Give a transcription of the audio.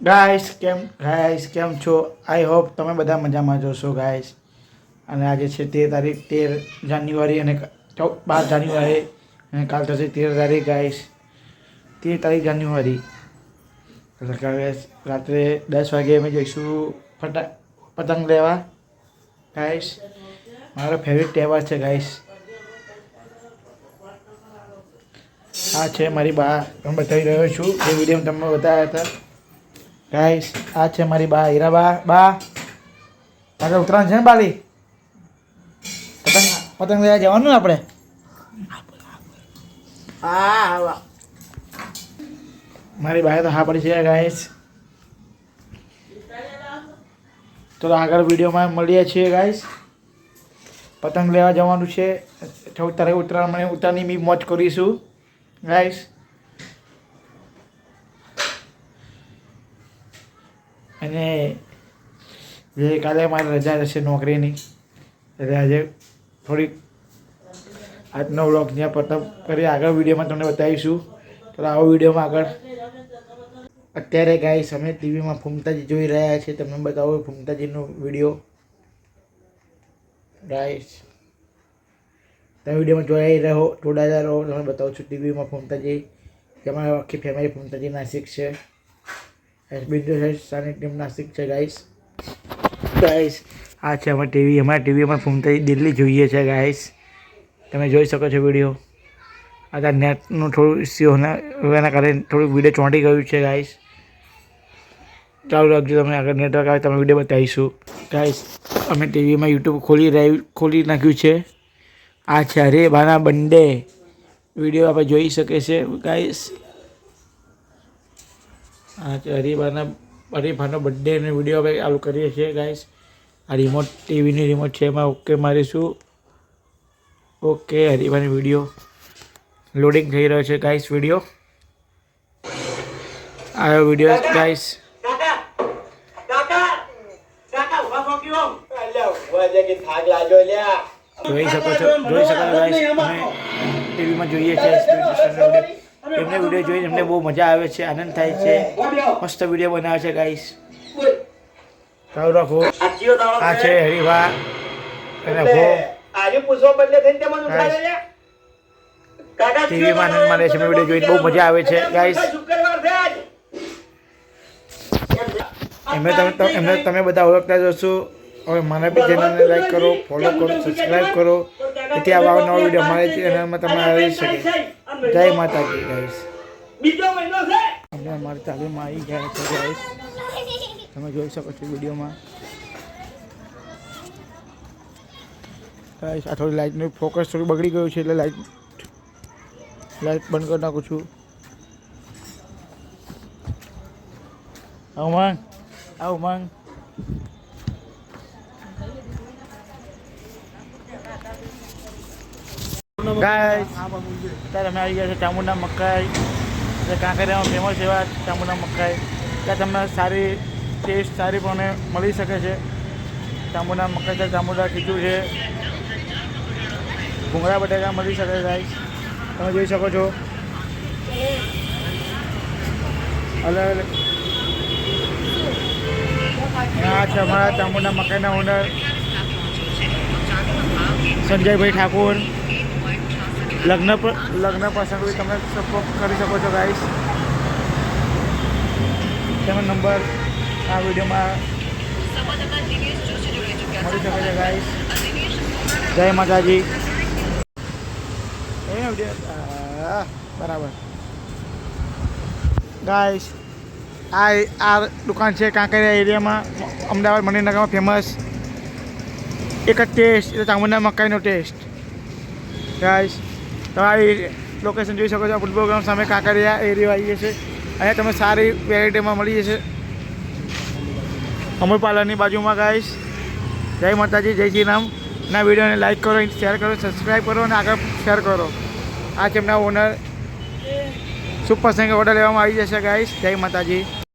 Guys કેમ guys કેમ છો? આઈ હોપ તમે બધા મજામાં જોશો ગાઈસ અને આજે છે તેર તારીખ, તેર જાન્યુઆરી અને બાર જાન્યુઆરી. અને કાલ થશે તેર તારીખ ગાઈસ તેર તારીખ જાન્યુઆરી. એટલે રાત્રે દસ વાગે અમે જઈશું ફટા પતંગ લેવા ગાઈસ મારો ફેવરેટ તહેવાર છે ગાઈસ આ છે મારી બા, હું બતાવી રહ્યો છું. જે વીડિયો તમને બતાવ્યા હતા. ગાઈસ આ છે મારી બા હીરા બા. બા આગળ ઉત્તરાયણ છે ને બાલી? પતંગ પતંગ લેવા જવાનું ને આપણે મારી બાએ તો હા પડી છે ગાઈસ તો આગળ વિડીયોમાં મળીએ છીએ ગાઈસ પતંગ લેવા જવાનું છે. ચૌદ તારીખે ઉત્તરાયણ મને ઉત્તરાયણની બી મોજ કરીશું ગાઈસ અને જે કાલે મારી રજા રહેશે નોકરીની, એટલે આજે થોડીક આજનો વ્લોગ જ્યાં પતંગ કરી આગળ વિડીયોમાં તમને બતાવીશું. તો આવો વિડીયોમાં આગળ. અત્યારે ગાઈસ અમે ટીવીમાં ફૂમતાજી જોઈ રહ્યા છીએ, તમને બતાવો ફૂમતાજીનો વીડિયો. ગાઈસ, તમે વિડીયોમાં જોઈ રહો, જોડાયેલા રહો તમે બતાવું છું ટીવીમાં ફૂમતાજી અમારી આખી ફેમિલી ફૂમતાજી નાસિક છે. એસબી સાની ટીમ નાસિક છે ગાઈસ ગાઈસ આ છે અમારી ટીવી. અમારા ટીવીમાં થઈ દિલ્હી જોઈએ છે ગાઈસ તમે જોઈ શકો છો વીડિયો આ નેટનું થોડું ઇસ્યુ એના કારણે થોડું વીડિયો ચોંટી ગયું છે ગાઈસ ચાલુ રાખજો તમે આગળ નેટવર્ક આવે તમે વીડિયો બતાવીશું. ગાઈસ અમે ટીવીમાં યુટ્યુબ ખોલી રહ્યું ખોલી નાખ્યું છે. આ છે અરે બાના બંડે વીડિયો આપણે જોઈ શકે છે ગાઈસ હરીબાના હરીફાનો બર્થડેનો વીડિયો આપણે ચાલુ કરીએ છીએ ગાઈસ આ રિમોટ ટીવીની રિમોટ છે એમાં ઓકે મારીશું. ઓકે હરીફાની વીડિયો લોડિંગ થઈ રહ્યો છે ગાઈસ વીડિયો આવ્યો વીડિયો ગાઈસ જોઈ શકો છો જોઈ શકો છો ગાઈસ અમે ટીવીમાં જોઈએ છીએ એમને વીડિયો જોઈને એમને બહુ મજા આવે છે આનંદ થાય છે. મસ્ત વીડિયો બનાવે છે ગાઈસ ચાલુ રાખો. આ છે. હરિભા અને ભો ટીવીમાં આનંદ મારે છે. એમને વીડિયો જોઈને બહુ મજા આવે છે ગાઈસ એમને તમે એમને તમે બધા ઓળખતા જશો હવે મારા બી ચેનલને લાઈક કરો ફોલો કરો સબસ્ક્રાઈબ કરો. જેથી આવા નવા વીડિયો અમારી ચેનલમાં તમે આવી શકે જય માતાજી ગાઈસ બીજો મહિનો છે. અમે અમારી તાલીમમાં આવી ગયા છે ગાઈસ તમે જોઈ શકો છો વિડીયોમાં. ગાઈસ આ થોડી લાઇટનું ફોકસ થોડું બગડી ગયું છે એટલે લાઇટ લાઇટ બંધ કરી નાખું છું. આવ માંગ. આવ માંગ. ગાઈસ ત્યારે અમે આવી ગયા છે ચામુંડા મકાઈ. એટલે કાંકરિયામાં ફેમસ એવા ચામુંડા મકાઈ. ત્યાં તમને સારી ટેસ્ટ સારી પણ મળી શકે છે. ચામુંડા મકાઈ છે ચામુંડા ખીચું છે. ભૂંગળા બટાકા મળી શકે છે તમે જોઈ શકો છો. અલગ અલગ. આ છે અમારા ચામુંડા મકાઈના ઓનર સંજયભાઈ ઠાકોર. લગ્ન લગ્ન પ્રસંગ તમે સપોર્ટ કરી શકો છો ગાઈશ તેનો નંબર આ વિડીયોમાં મળી શકે છે ગાઈશ જય માતાજી. એ વીડિયો બરાબર. ગાઈશ આ આ દુકાન છે કાંકરિયા એરિયામાં, અમદાવાદ મણિનગરમાં ફેમસ એક જ ટેસ્ટ એટલે ચામુંડા મકાઈનો ટેસ્ટ તમારી લોકેશન જોઈ શકો છો. ફૂટબોલ ગ્રાઉન્ડ સામે કાંકરિયા એરિયા આવી જશે અહીંયા તમે સારી વેરાયટીમાં મળી જશે. અમૂલ પાર્લરની બાજુમાં ગાઈશ જય માતાજી, જય શ્રી રામ. ના વિડીયોને લાઈક કરો શેર કરો સબસ્ક્રાઈબ કરો અને આગળ શેર કરો. આ છે એમના ઓનર સુપર સંઘ ઓર્ડર લેવામાં આવી જશે ગાઈશ જય માતાજી.